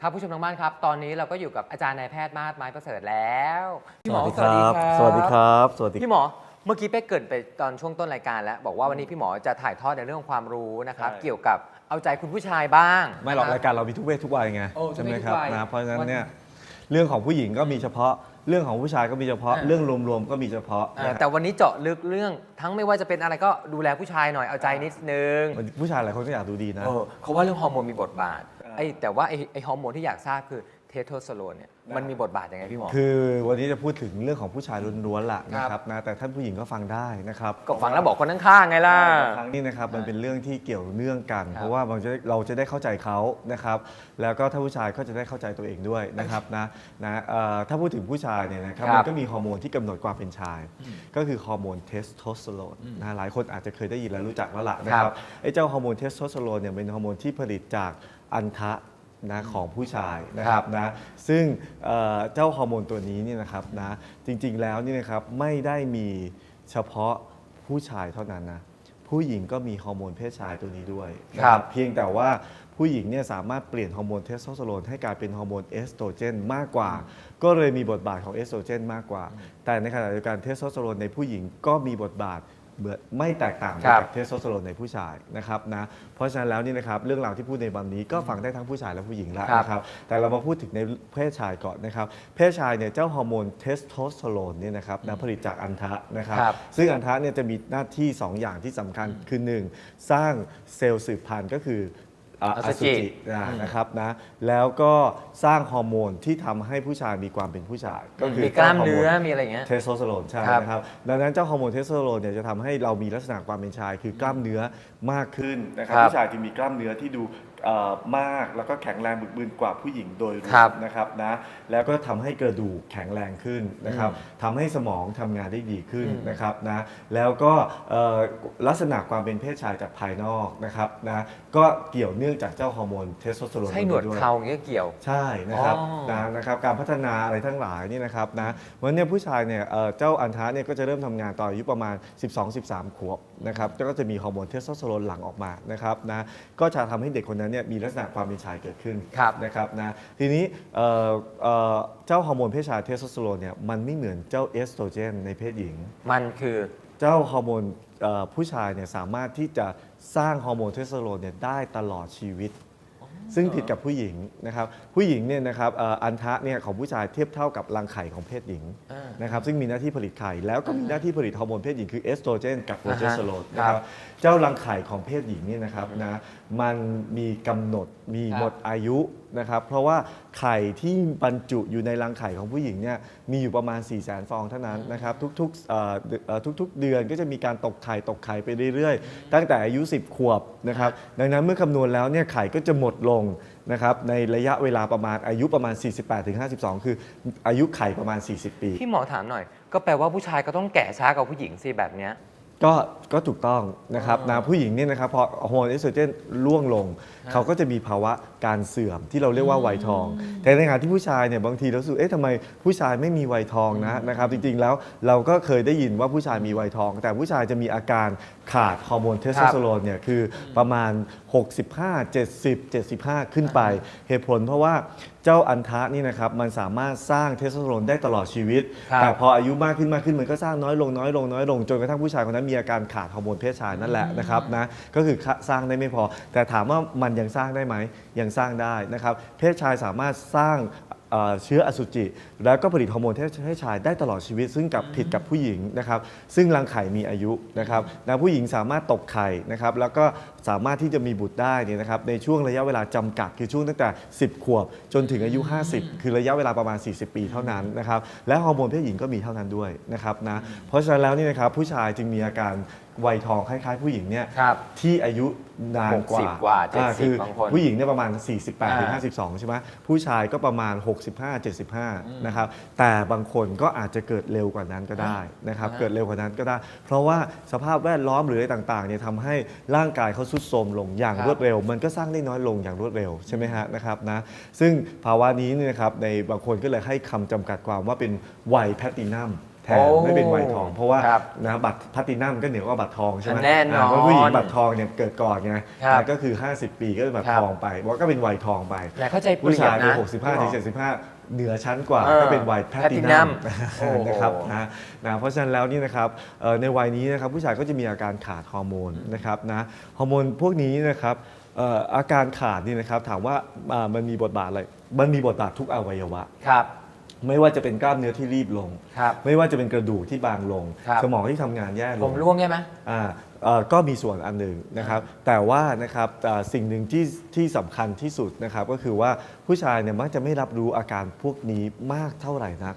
ครับผู้ชมทางบ้านครับ ตอนนี้เราก็อยู่กับอาจารย์นายแพทย์มาศไม้ประเสริฐแล้วพี่หมอสวัสดีครับ สวัสดีครับสวัสดีพี่หมอเมื่อกี้เป๊กเกรินไปตอนช่วงต้นรายการแล้ว บอกว่าวันนี้พี่หมอจะถ่ายทอดในเรื่องของความรู้นะครับใช่เกี่ยวกับเอาใจคุณผู้ชายบ้าง ไม่หรอกนะครายการเรามีทุกเพศทุกวัยไงโอ้ใช่ไหมทุกเพศครับทุกวัยนะเพราะฉะนั้นเนี่ยเรื่องของผู้หญิงก็มีเฉพาะเรื่องของผู้ชายก็มีเฉพาะอ่าเรื่องรวมๆก็มีเฉพาะอ่านะแต่วันนี้เจาะลึกเรื่องทั้งไม่ว่าจะเป็นอะไรก็ดูแลผู้ชายหน่อยเอาใจนิดนึง ผู้ชายหลายคนก็อยากดูดีนะเออเขาว่าเรื่องฮอร์โมนมีบทบาทอ่า ไอ้แต่ว่าไอ้ไอ้ฮอร์โมนที่อยากทราบคือเทสโทสเตอโรนเนี่ยมันมีบทบาทยังไงพี่หมอ คือวันนี้จะพูดถึงเรื่องของผู้ชายล้วนๆล่ะนะคครัรับบนะแต่ท่านผู้หญิงก็ฟังได้นะครับก็ฟังแล้วบอกคนข้างๆไงล่ะครั้งนี้นะครับมันเป็นเรื่องที่เกี่ยวเนื่องกันครับเพราะว่าเราจะเราจะได้เข้าใจเขานะครับ แล้วก็ถ้าผู้ชายก็จะได้เข้าใจตัวเองด้วยนะครับนะนะเอ่อถ้าพูดถึงผู้ชายเนี่ยนะครับครับมันก็มีฮอร์โมนที่กำหนดความเป็นชาย ก็คือฮอร์โมนเทสโทสเตอโรนนะหลายคนอาจจะเคยได้ยินและรู้จักแล้วล่ะนะคครัรับบไอ้เจ้าฮอร์โมนเทสโทสเตอโรนเนี่ยเป็นฮอร์โมนที่ผลิตจาก อันทะนะของผู้ชายนะครับนะซึ่งเอ่อเจ้าฮอร์โมนตัวนี้เนี่ยนะครับนะจริงๆแล้วนี่นะครับไม่ได้มีเฉพาะผู้ชายเท่านั้นนะผู้หญิงก็มีฮอร์โมนเพศชายตัวนี้ด้วยนะครับ เพียงแต่ว่าผู้หญิงเนี่ยสามารถเปลี่ยนฮอร์โมนเทสโทสเตอโรนให้กลายเป็นฮอร์โมนเอสโตรเจนมากกว่า ก็เลยมีบทบาทของเอสโตรเจนมากกว่า แต่ในขณะเดียวกันเทสโทสเตอโรนในผู้หญิงก็มีบทบาท เหมือนไม่แตกต่างไปครับจากเทสโทสเตอโรนในผู้ชายนะครับนะเพราะฉะนั้นแล้วนี่นะครับเรื่องราวที่พูดในวันนี้ก็ฟังได้ทั้งผู้ชายและผู้หญิงแล้วครับนะครับแต่เรามาพูดถึงในเพศชายก่อนนะครับเพศชายเนี่ยเจ้าฮอร์โมนเทสโทสเตอโรนเนี่ยนะครับนะผลิตจากอันทะนะครับครับ ซึ่งอันทะเนี่ยจะมีหน้าที่ 2 อย่างที่สำคัญคือ 1 สร้างเซลล์สืบพันธุ์ก็คือ อะออสุสุจิจินะนะครับนะแล้วก็สร้างฮอร์โมนที่ทำให้ผู้ชายมีความเป็นผู้ชาย ก็คือมีกล้ามฮร์โเนื้อมีอะไรอย่างเงี้ย เทสโทสเตอโรนใช่ครับนะครับดังนั้นเจ้าฮอร์โมนเทสโทสเตอโรนเนี่ยจะทำให้เรามีลักษณะความเป็นชาย คือกล้ามเนื้อมากขึ้นนะครับครับ ผู้ชายจะมีกล้ามเนื้อที่ดูเอ่อมากแล้วก็แข็งแรงบึกบึนกว่าผู้หญิงโดยรวครัมบนะครับนะแล้วก็ทำให้กระดูกแข็งแรงขึ้นนะครับทำให้สมองทำงานได้ดีขึ้นอืม นะครับนะแล้วก็เอ่อลักษณะความเป็นเพศชายจากภายนอกนะครับนะก็เกี่ยวเนื่องจากเจ้าฮอร์โมนเทสโทสเตอโรนใช่หนวดด้วยเขาอย่างเงี้ยเกี่ยว ใช่นะครับอ๋อนะนะครับการพัฒนาอะไรทั้งหลายนี่นะครับนะวันนี้ผู้ชายเนี่ยเอ่อเจ้าอันทะเนี่ยก็จะเริ่มทำงานตอนอายุประมาณ 12-13 ขวบนะครับก็จะมีฮอร์โมนเทสโทสเตอโรนหลั่งออกมานะครับนะก็จะทำให้เด็กคนนั้นเนี่ยมีลักษณะความเป็นชายเกิดขึ้นครับนะครับนะทีนี้เอ่อเอ่อเจ้าฮอร์โมนเพศชายเทสโทสเตอโรนเนี่ยมันไม่เหมือนเจ้าเอสโตรเจนในเพศหญิง มันคือ เจ้าฮอร์โมนเอ่อผู้ชายเนี่ยสามารถที่จะสร้างฮอร์โมนเทสโทสเตอโรนเนี่ยได้ตลอดชีวิต ซึ่งผิดกับผู้หญิงนะครับผู้หญิงเนี่ยนะครับเอ่ออันทะเนี่ยของผู้ชายเทียบเท่ากับรังไข่ของเพศหญิงอ่านะครับซึ่งมีหน้าที่ผลิตไข่แล้วก็มีหน้าที่ผลิตฮอร์โมนเพศหญิงคือเอสโตรเจนกับโปรเจสเตอโรนอ่าฮะนะครับเจ้ารังไข่ของเพศหญิงเนี่ยนะครับนะมันมีกำหนดมีครับ หมดอายุ นะครับเพราะว่าไข่ที่บรรจุอยู่ในรังไข่ของผู้หญิงเนี่ยมีอยู่ประมาณ 4 0 0 0 0 0 ฟองเท่านั้นนะครับทุกๆเอ่อเดือนเอ่อทุกๆ เดือนก็จะมีการตกไข่ตกไข่ไปเรื่อยๆ ตั้งแต่อายุ 10 ขวบนะครับดังนั้นเมื่อคำนวณแล้วเนี่ยไข่ก็จะหมดลงนะครับในระยะเวลาประมาณอายุประมาณ 48-52 คืออายุไข่ประมาณ 40 ปี พี่หมอถามหน่อย ก็แปลว่าผู้ชายก็ต้องแก่ช้ากว่าผู้หญิงสิแบบเนี้ย ก็ก็ถูกต้องนะครับอ๋อนะผู้หญิงเนี่ยนะครับพอฮอร์โมนเอสโตรเจนร่วงลง เขาก็จะมีภาวะการเสื่อมที่เราเรียกว่าวัยทอง แต่ในขณะที่ผู้ชายเนี่ยบางทีเราสึกเอ๊ะทำไมผู้ชายไม่มีวัยทองนะนะครับจริงๆแล้วเราก็เคยได้ยินว่าผู้ชายมีวัยทอง แต่ผู้ชายจะมีอาการขาดฮอร์โมนเทสโทสเตอโรนเนี่ยคือประมาณ 65 70 75 ขึ้นไป เหตุผลเพราะว่า เจ้าอันทะนี่นะครับมันสามารถสร้างเทสโทสเตอโรนได้ตลอดชีวิต ครับ แต่พออายุมากขึ้นมากขึ้นมันก็สร้างน้อยลงน้อยลงน้อยลงจนกระทั่งผู้ชายคนนั้นมีอาการขาดฮอร์โมนเพศชายนั่นแหละนะครับนะก็คือสร้างได้ไม่พอ แต่ถามว่ามันยังสร้างได้ไหมยังสร้างได้นะครับเพศชายสามารถสร้างเอ่อเชื้ออสุจิ แล้วก็ผลิตฮอร์โมนเพศชายได้ตลอดชีวิต ซึ่งกับผิดกับผู้หญิงนะครับ ซึ่งรังไข่มีอายุนะครับนะผู้หญิงสามารถตกไข่นะครับ แล้วก็สามารถที่จะมีบุตรได้เนี่ยนะครับในช่วงระยะเวลาจำกัดคือช่วงตั้งแต่ 10 ขวบ จนถึงอายุ 50 คือระยะเวลาประมาณ 40 ปีเท่านั้นนะครับ และฮอร์โมนเพศหญิงก็มีเท่านั้นด้วยนะครับนะ เพราะฉะนั้นแล้วนี่นะครับผู้ชายจึงมีอาการ วัยทองคล้ายๆ ผู้หญิงเนี่ยครับที่อายุนานกว่า60กว่าอ่70คือบางคนผู้หญิงเนี่ยประมาณ 48ถึงอ่า52 ใช่ไหมผู้ชายก็ประมาณ 65 75 นะครับ แต่บางคนก็อาจจะเกิดเร็วกว่านั้นก็ได้นะครับ อ่า เกิดเร็วกว่านั้นก็ได้ เพราะว่าสภาพแวดล้อมหรืออะไรต่างๆเนี่ยทำให้ร่างกายเขาทรุดโทรมลงอย่างครับรวดเร็ว มันก็สร้างได้น้อยลงอย่างรวดเร็วใช่ไหมฮะนะครับนะซึ่งภาวะนี้เนี่ยนะครับในบางคนก็เลยให้คำจำกัดความว่าเป็นวัยแพลตตินัม แทนโอ้ไม่เป็นวัยทอง เพราะว่าครับนะบัตรแพลตตินัมก็เหนือกว่าบัตรทองใช่ไหมแน่นอนเพราะผู้หญิงบัตรทองเนี่ยเกิดก่อนไงครับนะก็คือ 50 ปีก็เป็นบัตรครับทองไปว่าก็เป็นวัยทองไปแต่เข้าใจเปผู้รียบชายในนะ65ถึง75เหนือชั้นกว่าเออก็เป็นวัยแพลตติ Platinum นัมโอ้โหนะครับนะนะเพราะฉะนั้นแล้วนี่นะครับเอ่อในวัยนี้นะครับผู้ชายก็จะมีอาการขาดฮอร์โมนนะครับนะฮอร์โมนพวกนี้นะครับเอ่ออาการขาดนี่นะครับถามว่าอ่ามันมีบทบาทอะไร มันมีบทบาททุกอวัยวะครับ ไม่ว่าจะเป็นกล้ามเนื้อที่รีบลง ครับไม่ว่าจะเป็นกระดูกที่บางลง ครับ สมองที่ทำงานแย่ลผง มร่วงใช่ไหม อ่าเอ่อก็มีส่วนอันหนึ่งนะครับ แต่ว่านะครับอ่าสิ่งหนึ่งที่ที่สำคัญที่สุดนะครับ ก็คือว่าผู้ชายเนี่ยมักจะไม่รับรู้อาการพวกนี้มากเท่าไหร่นัก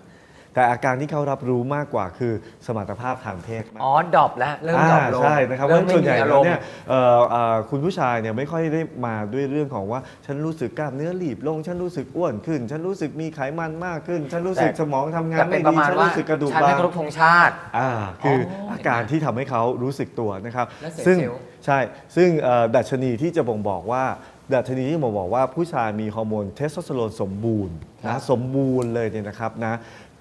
แต่อาการที่เขารับรู้มากกว่าคือสมรรถภาพทางเพศมาก อ๋อดรอปแล้ว เริ่มดรอปลงใช่นะครับเพเริ่ราะมฉะนั้นไม่ส่วนใหญ่มีอาแล้รวมณ์ เนี่ยเอ่อเอ่อคุณผู้ชายเนี่ยไม่ค่อยได้มาด้วยเรื่องของว่าฉันรู้สึกกล้ามเนื้อรีบลง ฉันรู้สึกอ้วนขึ้น ฉันรู้สึกมีไขมันมากขึ้น ฉันรู้สึกแต่ สมองทำงาแต่นเป็ไม่นประดีมาณฉันว่ารู้สึกกระดูกฉันบาไม่งครบธงชาติ อ่าคืออ๋อออาการที่ทำให้เขารู้สึกตัวนะครับและเสียซึ่งเซลล์ ใช่ซึ่งเอ่อดัชนีที่จะบ่งบอกว่าดัชนีที่บ่งบอกว่าผู้ชายมีฮอร์โมนเทสโทสเตอโรนสมบูรณ์ครันะบสมบูรณ์เลยเนี่ยนะครับนะ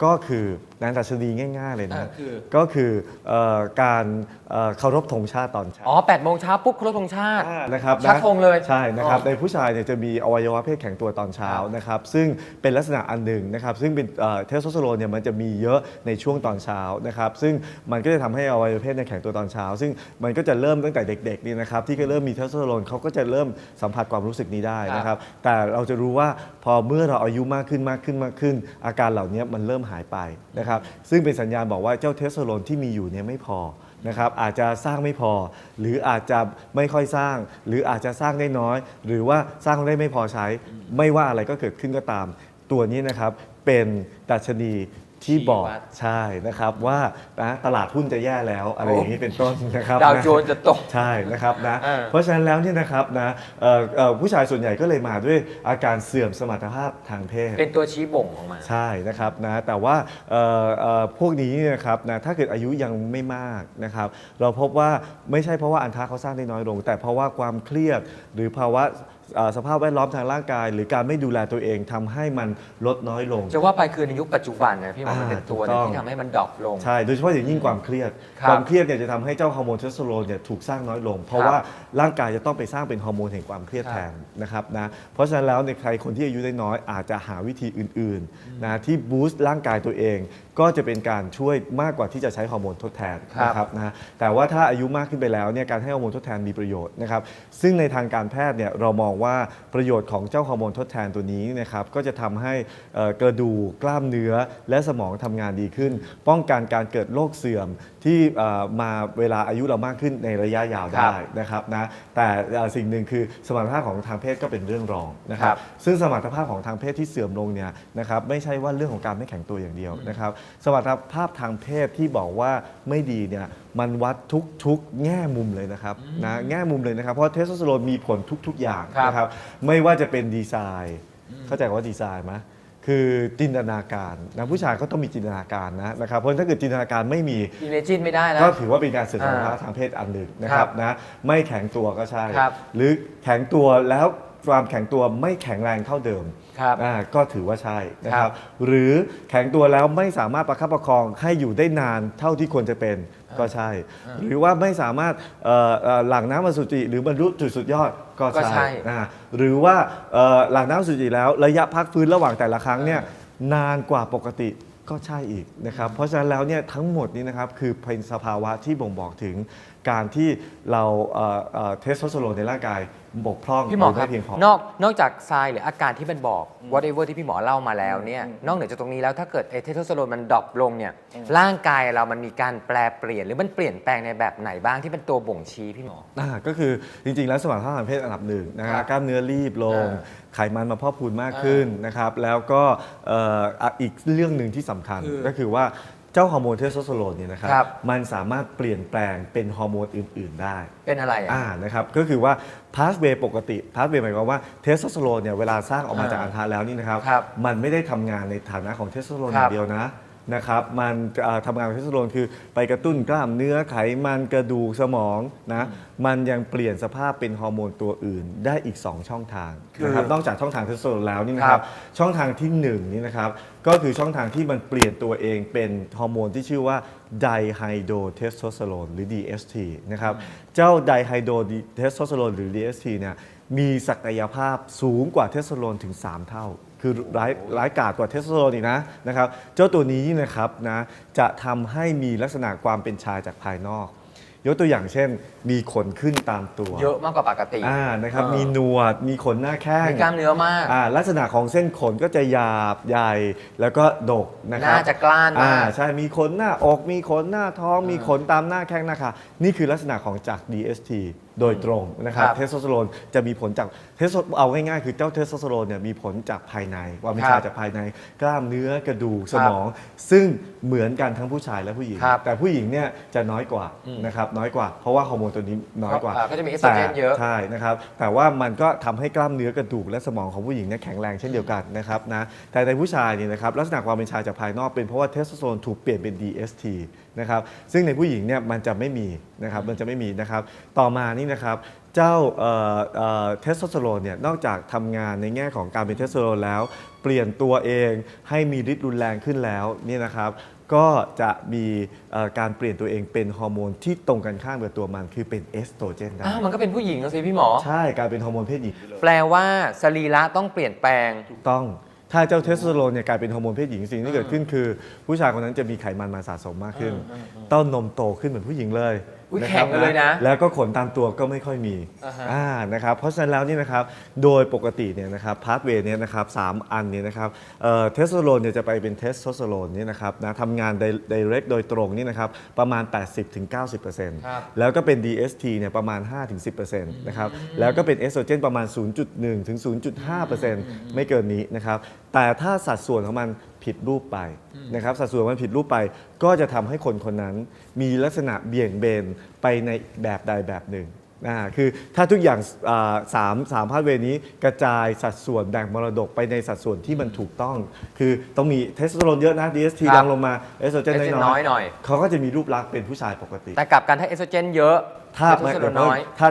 ก็คือนะดัชนีง่าย ๆ เลยอ่านะคือ ก็คือเอ่อการเอ่อเคารพธงชาติตอนเช้า อ๋อ8โมงเช้าปุ๊บเคารพธงชาติอ่านะครับชักธงเลยใช่นะครับอ๋อในผู้ชายเนี่ยจะมีอวัยวะเพศแข็งตัวตอนเช้าครับนะครับซึ่งเป็นลักษณะอันหนึ่งนะครับซึ่งเป็นเอ่อเทสโทสเตอโรนเนี่ยมันจะมีเยอะในช่วงตอนเช้านะครับซึ่งมันก็จะทำให้อวัยวะเพศเนี่ยแข็งตัวตอนเช้า ซึ่งมันก็จะเริ่มตั้งแต่เด็กๆนี่นะครับที่ก็เริ่มมีเทสโทสเตอโรนเขาก็จะเริ่มสัมผัสความรู้สึกนี้ได้นะครับแต่เราจะรู้ว่าพอเมื่อเราอายุมากขึ้นมากขึ้นมากขึ้น อาการเหล่านี้มันเริ่มหายไปนะครับซึ่งเป็นสัญญาณบอกว่าเจ้าเทสโทสเตอโรนที่มีอยู่เนี่ยไม่พอนะครับอาจจะสร้างไม่พอ หรืออาจจะไม่ค่อยสร้าง หรืออาจจะสร้างได้น้อย หรือว่าสร้างได้ไม่พอใช้ ไม่ว่าอะไรก็เกิดขึ้นก็ตาม ตัวนี้นะครับเป็นดัชนี ที่บอกชี้วัด ใช่นะครับว่านะตลาดหุ้นจะแย่แล้วอะไรอย่างนี้เป็นต้นนะครับดาวนะ โจนส์จะตก ใช่นะครับนะเออเพราะฉะนั้นแล้วเนี่ยนะครับนะเอ่อเอ่อผู้ชายส่วนใหญ่ก็เลยมาด้วยอาการเสื่อมสมรรถภาพทางเพศเป็นตัวชี้บ่งออกมา ใช่นะครับนะแต่ว่าเอ่อเอ่อพวกนี้เนี่ยนะครับนะถ้าเกิดอายุยังไม่มากนะครับเราพบว่าไม่ใช่เพราะว่าอันทะเขาสร้างได้น้อยลง แต่เพราะว่าความเครียดหรือภาวะเอ่อ สภาพแวดล้อมทางร่างกาย หรือการไม่ดูแลตัวเองทำให้มันลดน้อยลง จะว่าไปคือในยุคปัจจุบันนะพี่หมอมันอ่าเป็นตัวหถูนึกงต้อง ที่ทำให้มันดรอปลง ใช่ โดยเฉพาะอย่างยิ่งความเครียด ครับความเครียดเนี่ยจะทำให้เจ้าฮอร์โมนเทสโทสเตอโรนเนี่ยถูกสร้างน้อยลง เพราะครับว่าร่างกายจะต้องไปสร้างเป็นฮอร์โมนแห่งความเครียดครับแทนนะครับนะ เพราะฉะนั้นแล้วในใครคนที่อายุได้น้อยอาจจะหาวิธีอื่นๆนะที่บูสต์ร่างกายตัวเอง ก็จะเป็นการช่วยมากกว่าที่จะใช้ฮอร์โมนทดแทนครับ นะครับนะแต่ว่าถ้าอายุมากขึ้นไปแล้วเนี่ยการให้ฮอร์โมนทดแทนมีประโยชน์นะครับซึ่งในทางการแพทย์เนี่ยเรามองว่าประโยชน์ของเจ้าฮอร์โมนทดแทนตัวนี้นะครับก็จะทำให้เอ่อกระดูกกล้ามเนื้อและสมองทำงานดีขึ้น ป้องกันการเกิดโรคเสื่อมที่เอ่อมาเวลาอายุเรามากขึ้นในระยะยาวครัได้บนะครับนะแต่เอ่อสิ่งหนึ่งคือสมรรถภาพของทางเพศก็เป็นเรื่องรองนะคครัรับบซึ่งสมรรถภาพของทางเพศที่เสื่อมลงเนี่ยนะครับไม่ใช่ว่าเรื่องของการไม่แข็งตัวอย่างเดียวนะครับ สมรรถภาพทางเพศที่บอกว่าไม่ดีเนี่ย มันวัดทุกๆ แง่มุมเลยนะครับนะแง่มุมเลยนะครับ เพราะเทสโทสเตอโรนมีผลทุก ๆ อย่างครับ นะครับ ไม่ว่าจะเป็นดีไซน์ เข้าใจว่าดีไซน์ไหมคือจินตนาการนะผู้ชายก็ต้องมีจินตนาการนะนะครับเพราะถ้าเกิดจินตนาการไม่มี อิเมจินไม่ได้แล้วก็ถือว่าเป็นการเสื่อมสมรรถอ่าภาพทางเพศอันหนึ่งนะครับครับนะไม่แข็งตัวก็ใช่ ครับหรือแข็งตัวแล้ว ความแข็งตัวไม่แข็งแรงเท่าเดิมครับอ่าก็ถือว่าใช่นะคครัรับบหรือแข็งตัวแล้วไม่สามารถประคับประคองให้อยู่ได้นานเท่าที่ควรจะเป็นก็ใช่ หรือว่าไม่สามารถเอ่อเอ่อหลั่งน้ำอสุจิหรือบรรลุจุดสุดยอดก็ก็ใช่ใช่ อ่าหรือว่าเอ่อหลั่งน้ำอสุจิแล้วระยะพักฟื้นระหว่างแต่ละครั้งเนี่ยนานกว่าปกติก็ใช่อีกนะครับ เพราะฉะนั้นแล้วเนี่ยทั้งหมดนี้นะครับคือเป็นสภาวะที่บ่งบอกถึง การที่เราเอ่อเอ่อเทสโทสเตอโรนในร่างกายบกพร่องพี่หมอรืครับไม่เพียงพอนอกนอกจากทรายหรืออาการที่เป็นบอก whatever ที่พี่หมอเล่ามาแล้วเนี่ยนอกเหนือจากตรงนี้แล้วถ้าเกิดเอเทสโทสเตอโรนมันดรอปลงเนี่ยร่างกายเรามันมีการแปลเปลี่ยน หรือมันเปลี่ยนแปลงในแบบไหนบ้างที่เป็นตัวบ่งชี้พี่หมอ อ่าก็คือจริงๆ แล้วสมรรถภาพทางเพศอันดับหนึ่งนะครัฮะบกล้ามเนื้อรีบลง อ่าไขมันมาพอกพูนมากขึ้นนะครับ แล้วก็เอ่ออะอีกเรื่องหนึ่งที่สำคัญคือก็คือว่า เจ้าฮอร์โมนเทสโทสเตอโรนเนี่ยนะครับครับมันสามารถเปลี่ยนแปลงเป็นฮอร์โมนอื่น ๆ ได้เป็นอะไรอะ อ่านะครับก็คือว่าพาสเวย์ปกติพาสเวย์หมายความว่าเทสโทสเตอโรนเนี่ยเวลาสร้างออกมาอ่าจากอันทะแล้วนี่นะครับ ครับมันไม่ได้ทำงานในฐานะของเทสโทสเตอโรนคอรับย่างเดียวนะ นะครับมันอ่าทำงานกับเทสโทสเตอโรนคือไปกระตุ้นกล้ามเนื้อไขมันกระดูกสมองนะมันยังเปลี่ยนสภาพเป็นฮอร์โมนตัวอื่นได้อีก 2 ช่องทางนะครับนอกจากช่องทางเทสโทสเตอโรนแล้วนี่นะคครัรับบ ช่องทางที่1นี่นะครับก็คือช่องทางที่มันเปลี่ยนตัวเองเป็นฮอร์โมนที่ชื่อว่าไดไฮโดรเทสโทสเตอโรนหรือ DHT นะครับเจ้าไดไฮโดรเทสโทสเตอโรนหรือ DHT เนี่ยมีศักยภาพสูงกว่าเทสโทสเตอโรนถึง 3 เท่า คือร้ายร้ายกาจกว่าเทสโทสเตอโรนอีกนะนะครับ เจ้าตัวนี้นะครับนะจะทำให้มีลักษณะความเป็นชายจากภายนอก ยกตัวอย่างเช่น มีขนขึ้นตามตัวเยอะมากกว่าปกติอ่านะครับเออมีหนวดมีขนหน้าแข้ง มีกล้ามเนื้อมาก อ่าลักษณะของเส้นขนก็จะหยาบใหญ่แล้วก็ดกนะครับน่าจะกล้านอ่ามากใช่มีขนหน้าอก มีขนหน้าท้อง มีขนตามหน้าแข้งหน้าขานี่คือลักษณะของจาก DST โดยตรงนะครับครับ เทสโทสเตอโรนจะมีผลจากเทสโทเอาง่ายๆ คือเจ้าเทสโทสเตอโรนเนี่ยมีผลจากภายในความเป็นครัชายบจากภายในกล้ามเนื้อกระดูกสครับมอง ซึ่งเหมือนกันทั้งผู้ชายและผู้หญิง ครับแต่ผู้หญิงเนี่ยจะน้อยกว่าอืมนะครับน้อยกว่า เพราะว่าฮอร์โมนตัวนี้น้อยกว่าอ่าก็จะมีเอสโตรเจนเยอะ แต่ใช่นะครับแต่ว่ามันก็ทำให้กล้ามเนื้อกระดูกและสมองของผู้หญิงเนี่ยแข็งแรงเช่นเดียวกันนะครับนะแต่ในผู้ชายเนี่ยนะครับลักษณะความเป็นชายจากภายนอกเป็นเพราะว่าเทสโทสเตอโรนถูกเปลี่ยนเป็น DST นะครับซึ่งในผู้หญิงเนี่ยมันจะไม่มีนะครับมันจะไม่มีนะครับต่อมานี่นะครับ เจ้าเอ่อเอ่อเทสโทสเตอโรนเนี่ยนอกจากทำงานในแง่ของการเป็นเทสโทสเตอโรนแล้ว เปลี่ยนตัวเองให้มีฤทธิ์รุนแรงขึ้นแล้วเนี่ยนะครับก็จะมีเอ่อการเปลี่ยนตัวเองเป็นฮอร์โมนที่ตรงกันข้ามกับตัวมันคือเป็นเอสโตรเจนได้อ้าวมันก็เป็นผู้หญิงแล้วสิพี่หมอ ใช่กลายเป็นฮอร์โมนเพศหญิงแปลว่าสรีระต้องเปลี่ยนแปลงถูกต้องถ้าเจ้าเทสโทสเตอโรนเนี่ยกลายเป็นฮอร์โมนเพศหญิงสิ่งที่เกิดขึ้นคือ ผู้ชายคนนั้นจะมีไขมันมาสะสมมากขึ้น เต้านมโตขึ้นเหมือนผู้หญิงเลย อุ๊ยะแข็งเลยนะแล้วก็ขนตามตัวก็ไม่ค่อยมีอ่าฮะ อ่านะครับเพราะฉะนั้นแล้วนี่นะครับโดยปกติเนี่ยนะครับพาสเวย์เนี่ยนะครับสามอันเนี่ยนะครับเอ่อเทสโทสเตอโรนเนี่ยจะไปเป็นเทสโทสเตอโรนเนี่ยนะครับนะทำงาน direct โดยตรงนี่นะครับประมาณ80-90%ครับแล้วก็เป็น DST เนี่ยประมาณ 5-10%นะครับแล้วก็เป็นเอสโตรเจนประมาณ 0.1ถึง0.5%ไม่เกินนี้นะครับแต่ถ้าสัดส่วนของมัน ผิดรูปไปนะครับสัดส่วนมันผิดรูปไป ก็จะทำให้คนคนนั้นมีลักษณะเบี่ยงเบนไปในแบบใดแบบหนึ่งอ่าคือถ้าทุกอย่างอ่าสามสามพาสเวย์นี้กระจายสัดส่วนแบ่งมรดกไปในสัดส่วนที่มันถูกต้อง คือต้องมีเทสโทสเตอโรนเยอะนะ DST ครับดังลงมาเอสโตรเจนเอสโตรเจนน้น้ออยยหน่อยเขาก็จะมีรูปลักษณ์เป็นผู้ชายปกติ แต่กลับกันถ้าเอสโตรเจนเยอะ ถ้าเทสโทสเตอโรนน้อย ถ้า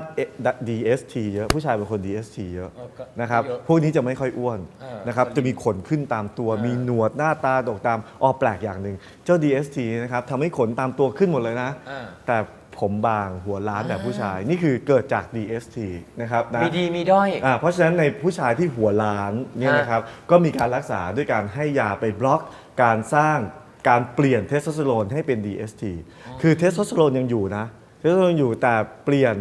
DST เยอะผู้ชายเป็นคน DST เยอะเออก็นะครับเยอะพวกนี้จะไม่ค่อยอ้วนเออนะครับจะมีขนขึ้นตามตัว มีหนวดหน้าตาดกตามอ๋อแปลกอย่างหนึ่งเจ้า DST นะครับทำให้ขนตามตัวขึ้นหมดเลยนะ อ่า แต่ผมบางหัวล้านแบบผู้ชายนี่คือเกิดจาก DST นะครับนะ มีดีมีด้อย อ่าเพราะฉะนั้นในผู้ชายที่หัวล้านเนี่ยฮะนะครับก็มีการรักษาด้วยการให้ยาไปบล็อกการสร้างการเปลี่ยนเทสโทสเตอโรนให้เป็น DST คือเทสโทสเตอโรนยังอยู่นะ เทสโทสเตอโรนอยู่แต่เปลี่ยน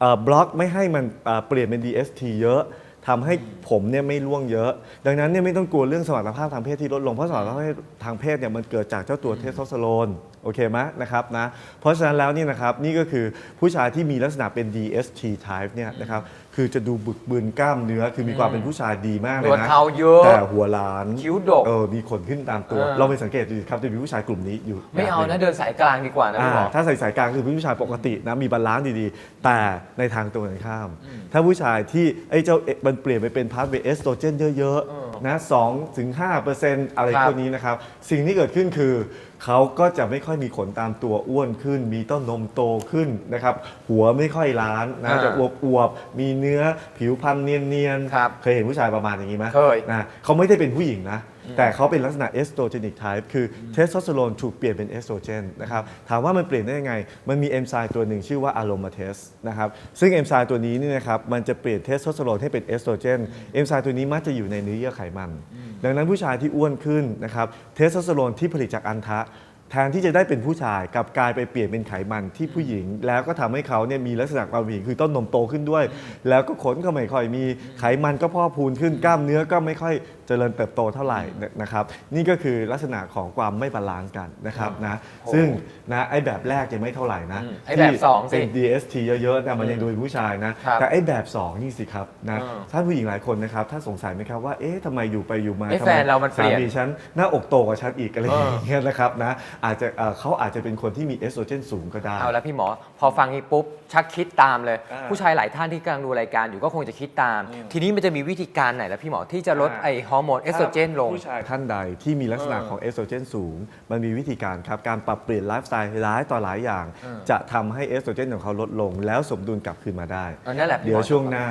เอ่อบล็อกไม่ให้มันเอ่อเปลี่ยนเป็น DST เยอะทำให้ผมเนี่ยไม่ร่วงเยอะ ดังนั้นเนี่ยไม่ต้องกลัวเรื่องสมรรถภาพทางเพศที่ลดลง เพราะสมรรถภาพทางเพศเนี่ยมันเกิดจากเจ้าตัวเทสโทสเตอโรนโอเคไหมนะครับนะเพราะฉะนั้นแล้วนี่นะครับนี่ก็คือผู้ชายที่มีลักษณะเป็น DST type เนี่ยนะครับคือจะดูบึกบึนกล้ามเนื้อ คือมีความเป็นผู้ชายดีมากหเลนยวดนะเขาเยอะแต่หัวล้านคิ้วดกเออมีขนขึ้นตามตัว เออ เราไปสังเกตดูสิครับจะมีผู้ชายกลุ่มนี้อยู่ไม่เอาแบบหนะงเดินสายกลางดีกว่านะอ่าพี่หมอถ้าใส่สายกลางคือผู้ชายปกตินะมีบาลานซ์ดีๆ แต่ในทางตรงกันข้าม ถ้าผู้ชายที่ไอ้เจ้าเอมันเปลี่ยนไปเป็นพาสเวย์เอสโตรเจนเยอะเออๆ นะสองถึงห้าเปอร์เซ็นต์อะไรครับพวกนี้นะครับ สิ่งที่เกิดขึ้นคือ เขาก็จะไม่ค่อยมีขนตามตัวอ้วนขึ้น มีเต้านมโตขึ้นนะครับ หัวไม่ค่อยล้านนะอ่าจะอวบอวบๆมีเนื้อผิวพรรณเนียนครับๆเคยเห็นผู้ชายประมาณอย่างนี้ไหมเคยนะเขาไม่ได้เป็นผู้หญิงนะ แต่เขาเป็นลักษณะเอสโตรเจนิกไทป์คือเทสโทสเตอโรนถูกเปลี่ยนเป็นเอสโตรเจนนะครับถามว่ามันเปลี่ยนได้ยังไง มันมีเอนไซม์ตัวหนึ่งชื่อว่าอะโรมาเทสนะครับซึ่งเอนไซม์ตัวนี้นี่นะครับมันจะเปลี่ยนเทสโทสเตอโรนให้เป็นเอสโตรเจนเอนไซม์ตัวนี้มักจะอยู่ในเนื้อเยื่อไขมัน ดังนั้นผู้ชายที่อ้วนขึ้นนะครับเทสโทสเตอโรนที่ผลิตจากอันทะ แทนที่จะได้เป็นผู้ชายกลับกลายไปเปลี่ยนเป็นไขมันที่ผู้หญิง แล้วก็ทำให้เขาเนี่ยมีลักษณะความเป็นผู้หญิงคือต้นนมโตขึ้นด้วย แล้วก็ขนก็ไม่ค่อยมีไขมันก็พอกพูนขึ้นกล้ามเนื้อก็ไม่ค่อยเจริญเติบโตเท่าไหร่นะครับ นี่ก็คือลักษณะของความไม่บาลานซ์กันนะครับนะซึ่งนะไอ้แบบแรกยังไม่เท่าไหร่นะอืมไอ้แบบสองสิเป็น DST เยอะๆนะมันยังดูเป็นผู้ชายนะครับแต่ไอ้แบบสองนี่สิครับนะอ่าท่านผู้หญิงหลายคนนะครับถ้าสงสัยไหมครับว่าเอ๊ะทำไมอยู่ไปอยู่มาเอ๊ะทำไมแฟนเรามันเปลี่ยนสามีฉันหน้าอกโตกว่าฉันอีกอะไรอย่างเงี้ยนะครับนะอาจจะเอ่อเขาอาจจะเป็นคนที่มีเอสโตรเจนสูงก็ได้ เอาแล้วพี่หมอ พอฟังนี้ปุ๊บ ชักคิดตามเลย อ่าผู้ชายหลายท่านที่กำลังดูรายการอยู่ก็คงจะคิดตาม ทีนี้มันจะมีวิธีการไหนแล้วพี่หมอที่จะลดอ่า ไอฮอร์โมนเอสโตรเจนลง ผู้ชายท่านใดที่มีลักษณะของเอสโตรเจนสูง มันมีวิธีการครับ การปรับเปลี่ยนไลฟ์สไตล์หลายต่อหลายอย่าง จะทำให้เอสโตรเจนของเขาลดลง แล้วสมดุลกลับคืนมาได้ เออนั่นแหละพี่เดี๋ยวหมอช่วงหน้า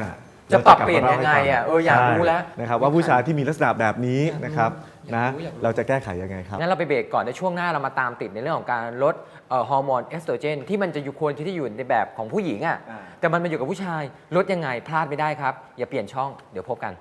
จะปรับเปลี่ยนยังไงอะเอออยากรู้แล้ว ใช่นะครับว่าผู้ชายที่มีลักษณะแบบนี้นะครับอยาก นะรู้อยากรู้เราจะแก้ไขยังไงครับงั้นเราไปเบรกก่อนในช่วงหน้าเรามาตามติดในเรื่องของการลดเอ่อฮอร์โมนเอสโตรเจนที่มันจะอยู่ควรที่จะอยู่ในแบบของผู้หญิงอะอ่าแต่มันมาอยู่กับผู้ชายลดยังไงพลาดไม่ได้ครับ อย่าเปลี่ยนช่องเดี๋ยวพบกัน